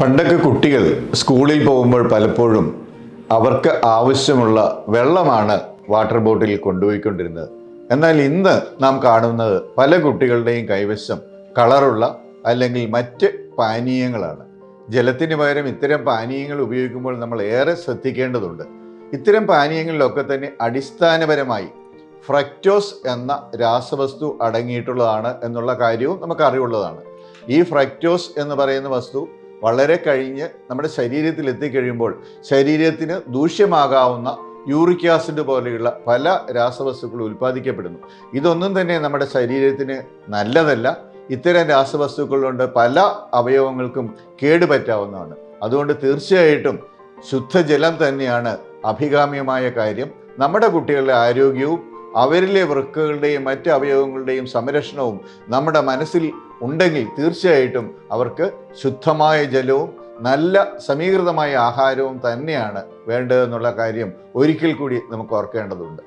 പണ്ടൊക്കെ കുട്ടികൾ സ്കൂളിൽ പോകുമ്പോൾ പലപ്പോഴും അവർക്ക് ആവശ്യമുള്ള വെള്ളമാണ് വാട്ടർ ബോട്ടിൽ കൊണ്ടുപോയിക്കൊണ്ടിരുന്നത്. എന്നാൽ ഇന്ന് നാം കാണുന്നത് പല കുട്ടികളുടെയും കൈവശം കളറുള്ള അല്ലെങ്കിൽ മറ്റ് പാനീയങ്ങളാണ്. ജലത്തിന് പകരം ഇത്തരം പാനീയങ്ങൾ ഉപയോഗിക്കുമ്പോൾ നമ്മൾ ഏറെ ശ്രദ്ധിക്കേണ്ടതുണ്ട്. ഇത്തരം പാനീയങ്ങളിലൊക്കെ തന്നെ അടിസ്ഥാനപരമായി ഫ്രക്റ്റോസ് എന്ന രാസവസ്തു അടങ്ങിയിട്ടുള്ളതാണ് എന്നുള്ള കാര്യവും നമുക്ക് അറിവുള്ളതാണ്. ഈ ഫ്രക്റ്റോസ് എന്ന് പറയുന്ന വസ്തു വളരെ കഴിഞ്ഞ് നമ്മുടെ ശരീരത്തിൽ എത്തിക്കഴിയുമ്പോൾ ശരീരത്തിന് ദൂഷ്യമാകാവുന്ന യൂറിക് ആസിഡ് പോലെയുള്ള പല രാസവസ്തുക്കളും ഉൽപ്പാദിക്കപ്പെടുന്നു. ഇതൊന്നും തന്നെ നമ്മുടെ ശരീരത്തിന് നല്ലതല്ല. ഇത്തരം രാസവസ്തുക്കൾ കൊണ്ട് പല അവയവങ്ങൾക്കും കേടുപറ്റാവുന്നതാണ്. അതുകൊണ്ട് തീർച്ചയായിട്ടും ശുദ്ധജലം തന്നെയാണ് അഭികാമ്യമായ കാര്യം. നമ്മുടെ കുട്ടികളുടെ ആരോഗ്യവും അവരിലെ വൃക്കകളുടെയും മറ്റ് അവയവങ്ങളുടെയും സംരക്ഷണവും നമ്മുടെ മനസ്സിൽ ഉണ്ടെങ്കിൽ തീർച്ചയായിട്ടും അവർക്ക് ശുദ്ധമായ ജലവും നല്ല സമീകൃതമായ ആഹാരവും തന്നെയാണ് വേണ്ടതെന്നുള്ള കാര്യം ഒരിക്കൽ കൂടി നമുക്ക് ഓർക്കേണ്ടതുണ്ട്.